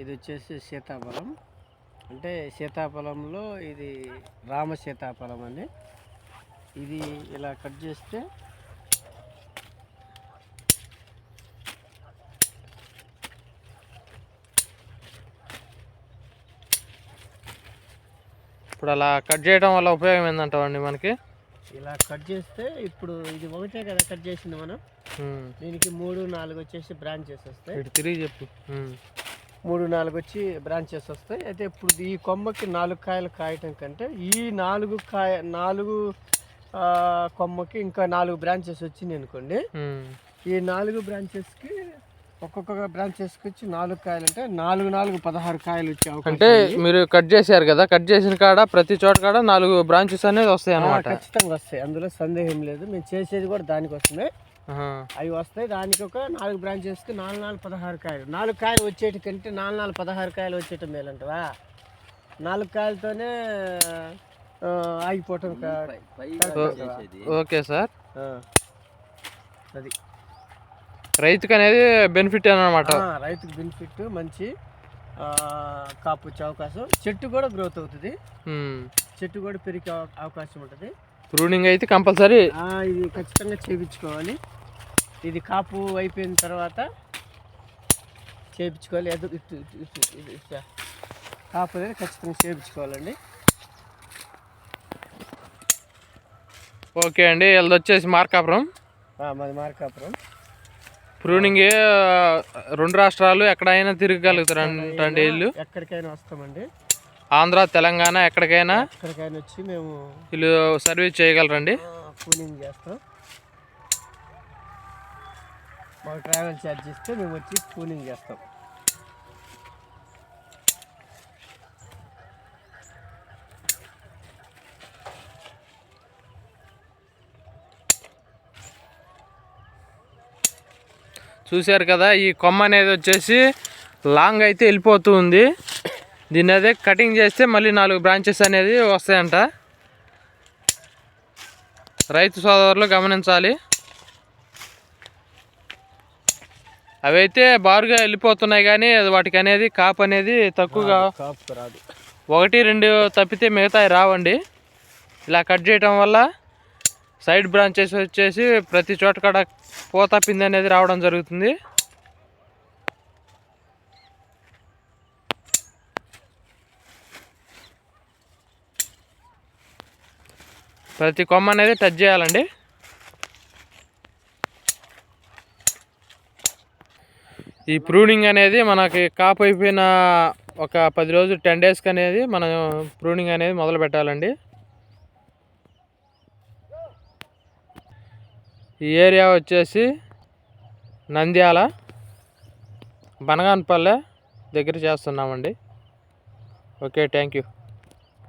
ఇది వచ్చేసి సీతాఫలం. అంటే సీతాఫలంలో ఇది రామ సీతాఫలం అని ఇది ఇలా కట్ చేస్తే ఇప్పుడు అలా కట్ చేయడం వల్ల ఉపయోగం ఏంటంటావండి మనకి? ఇలా కట్ చేస్తే ఇప్పుడు ఇది ఒకటే కదా కట్ చేసింది మనం. దీనికి మూడు నాలుగు వచ్చేసి బ్రాంచెస్ వస్తాయి తిరిగి చెప్పు. మూడు నాలుగు వచ్చి బ్రాంచెస్ వస్తాయి అయితే ఇప్పుడు ఈ కొమ్మకి నాలుగు కాయలు కాయటం కంటే ఈ నాలుగు కాయ నాలుగు కొమ్మకి ఇంకా నాలుగు బ్రాంచెస్ వచ్చినాయి అనుకోండి. ఈ నాలుగు బ్రాంచెస్కి ఒక్కొక్క బ్రాంచెస్కి వచ్చి నాలుగు కాయలు అంటే నాలుగు నాలుగు పదహారు కాయలు వచ్చే అవకాశం అంటే మీరు కట్ చేశారు కదా కట్ చేసిన కాడ ప్రతి చోట కాడ నాలుగు బ్రాంచెస్ అనేది వస్తాయి అన్నమాట. ఖచ్చితంగా వస్తాయి. అందులో సందేహం లేదు. మేము చేసేది కూడా దానికోసమే. అవి వస్తాయి. దానికి ఒక నాలుగు బ్రాంచెస్కి నాలుగు నాలుగు పదహారు కాయలు. నాలుగు కాయలు వచ్చేటి కంటే నాలుగు నాలుగు పదహారు కాయలు వచ్చేయటం మేలంటవా? నాలుగు కాయలతోనే ఆ, ఆగిపోవటం? Okay sir. అది. రైతుకి అనేది బెనిఫిట్ అనమాట రైతుకు బెనిఫిట్ మంచి కాపు వచ్చే అవకాశం. చెట్టు కూడా గ్రోత్ అవుతుంది. చెట్టు కూడా పెరిగే అవ- అవకాశం ఉంటుంది. ప్రూనింగ్ అయితే కంపల్సరీ ఇది ఖచ్చితంగా చేయించుకోవాలి ఇది కాపు అయిపోయిన తర్వాత చేయించుకోవాలి. కాపు అనేది ఖచ్చితంగా చేయించుకోవాలండి ఓకే అండి వీళ్ళది వచ్చేసి మార్కాపురం మాది మార్కాపురం. ప్రూనింగ్ రెండు రాష్ట్రాలు ఎక్కడైనా తిరగగలుగుతారు అంటే వీళ్ళు? ఎక్కడికైనా వస్తామండి. ఆంధ్ర తెలంగాణ ఎక్కడికైనా ఎక్కడికైనా వచ్చి మేము వీళ్ళు సర్వీస్ చేయగలరండి? కూలింగ్ చేస్తాం. మాకు ట్రావెల్ ఛార్జ్ ఇస్తే మేము వచ్చి కూలింగ్ చేస్తాం. చూశారు కదా ఈ కొమ్మ అనేది వచ్చేసి లాంగ్ అయితే వెళ్ళిపోతూ ఉంది. దీన్ని అదే కటింగ్ చేస్తే మళ్ళీ నాలుగు బ్రాంచెస్ అనేది వస్తాయంట. రైతు సోదరులు గమనించాలి. అవైతే బారుగా వెళ్ళిపోతున్నాయి కానీ అది వాటికి అనేది కాపు అనేది తక్కువగా కాపు రాదు. ఒకటి రెండు తప్పితే మిగతాయి రావండి. ఇలా కట్ చేయటం వల్ల సైడ్ బ్రాంచెస్ వచ్చేసి ప్రతి చోట కాడ పోతా పిండి అనేది రావడం జరుగుతుంది. ప్రతి కొమ్మ అనేది టచ్ చేయాలండి. ఈ ప్రూనింగ్ అనేది మనకి కాపు అయిపోయిన ఒక పది రోజులు టెన్ డేస్కి అనేది మనం ప్రూనింగ్ అనేది మొదలు పెట్టాలండి. ఈ ఏరియా వచ్చేసి నంద్యాల బనగానపల్లె దగ్గర చేస్తున్నామండి. Okay thank you